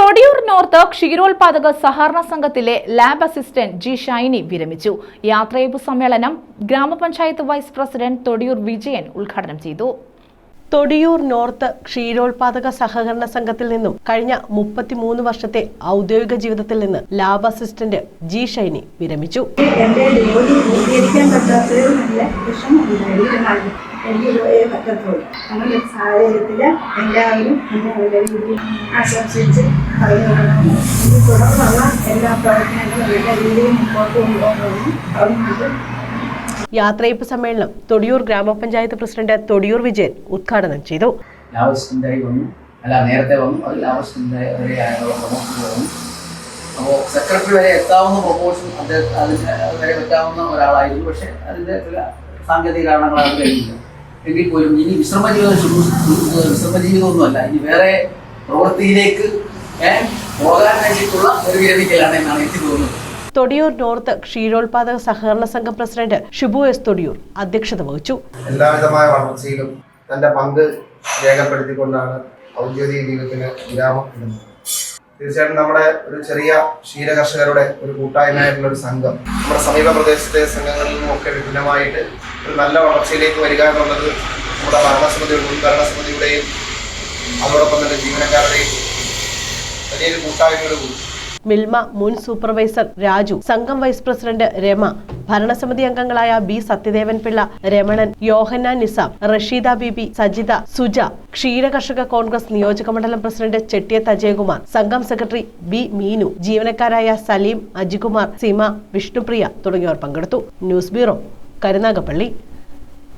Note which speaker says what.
Speaker 1: Thodiyoor north ക്ഷീരോത്പാദക സഹകരണ സംഘത്തിലെ lab assistant G Shiny വിരമിച്ചു. യാത്രയപ്പ് സമ്മേളനം ഗ്രാമപഞ്ചായത്ത് വൈസ് പ്രസിഡന്റ് തൊടിയൂർ വിജയൻ ഉദ്ഘാടനം ചെയ്തു.
Speaker 2: തൊടിയൂർ നോർത്ത് ക്ഷീരോത്പാദക സഹകരണ സംഘത്തിൽ നിന്നും കഴിഞ്ഞ മുപ്പത്തിമൂന്ന് വർഷത്തെ ഔദ്യോഗിക ജീവിതത്തിൽ നിന്ന് ലാബ് അസിസ്റ്റന്റ് ജി ഷൈനി വിരമിച്ചു.
Speaker 3: എന്റെ ജോലി പൂർത്തീകരിക്കാൻ നല്ല വിഷം വിഷമമുണ്ടായിരുന്നു എനിക്ക് പോയേ പറ്റത്തുള്ളൂ. അങ്ങനെ ഒരു സാഹചര്യത്തിൽ എല്ലാവരും എന്നെ വളരെ ആശംസിച്ച് പറഞ്ഞു ഇനി തുടർന്നുള്ള എല്ലാ പ്രവർത്തനങ്ങളും നല്ല രീതിയിൽ മുമ്പോട്ട് കൊണ്ടുപോകണമെന്ന് പറഞ്ഞിട്ട്
Speaker 2: യാത്രയപ്പ് സമ്മേളനം തൊടിയൂർ ഗ്രാമപഞ്ചായത്ത് പ്രസിഡന്റ് തൊടിയൂർ വിജയൻ ഉദ്ഘാടനം ചെയ്തു.
Speaker 4: ലാവസ്റ്റിന്റായി വന്നു. അല്ല നേരത്തെ വന്നു. അത് ലാവസ്റ്റിന്റെ വരെ പ്രൊമോഷൻ വന്നു. അപ്പോൾ സെക്രട്ടറി വരെ എത്താവുന്ന പ്രൊപ്പോസൽ അദ്ദേഹം അതിന് വരെ പറ്റാവുന്ന ഒരാളായിരുന്നു. പക്ഷെ അതിന്റെ ചില സാങ്കേതിക കാരണങ്ങളാണ് അത് കഴിഞ്ഞില്ല. എങ്കിൽ പോലും ഇനി വിശ്രമ ജീവിതം വിശ്രമ ജീവിതമൊന്നുമല്ല ഇനി വേറെ പ്രവൃത്തിയിലേക്ക് പോകാൻ വേണ്ടിയിട്ടുള്ള ഒരു വിരമിക്കലാണ് എന്നാണ് എനിക്ക് തോന്നുന്നത്.
Speaker 2: തൊടിയൂർ നോർത്ത് ക്ഷീരോത്പാദക സഹകരണ സംഘം പ്രസിഡന്റ് ഷിബു എസ് തൊടിയൂർ അധ്യക്ഷത വഹിച്ചു.
Speaker 5: എല്ലാവിധമായ വളർച്ചയിലും തന്റെ പങ്ക് രേഖപ്പെടുത്തിക്കൊണ്ടാണ് ഔദ്യോഗിക ജീവിതത്തിന് വിരാമം ഇടുന്നത്. തീർച്ചയായിട്ടും നമ്മുടെ ഒരു ചെറിയ ക്ഷീരകർഷകരുടെ ഒരു കൂട്ടായ്മയായിട്ടുള്ള ഒരു സംഘം നമ്മുടെ സമീപ പ്രദേശത്തെ സംഘങ്ങളിൽ നിന്നൊക്കെ വിപുലമായിട്ട് ഒരു നല്ല വളർച്ചയിലേക്ക് വരിക എന്നുള്ളത് നമ്മുടെ ഭരണസമിതിയുടെ ഉദ്ഘാടന സമിതിയുടെയും അതോടൊപ്പം തന്നെ ജീവനക്കാരുടെയും വലിയൊരു കൂട്ടായ്മയുടെ കൂടി.
Speaker 2: മിൽമ മുൻ സൂപ്പർവൈസർ രാജു സംഘം വൈസ് പ്രസിഡന്റ് രമ ഭരണസമിതി അംഗങ്ങളായ ബി സത്യദേവൻ പിള്ള രമണൻ യോഹന്നാൻ നിസാം റഷീദ ബിബി സജിത സുജ ക്ഷീര കർഷക കോൺഗ്രസ് നിയോജകമണ്ഡലം പ്രസിഡന്റ് ചെട്ടിയത്ത് അജയകുമാർ സംഘം സെക്രട്ടറി ബി മീനു ജീവനക്കാരായ സലീം അജികുമാർ സീമ വിഷ്ണുപ്രിയ തുടങ്ങിയവർ പങ്കെടുത്തു. News bureau Karunagappally.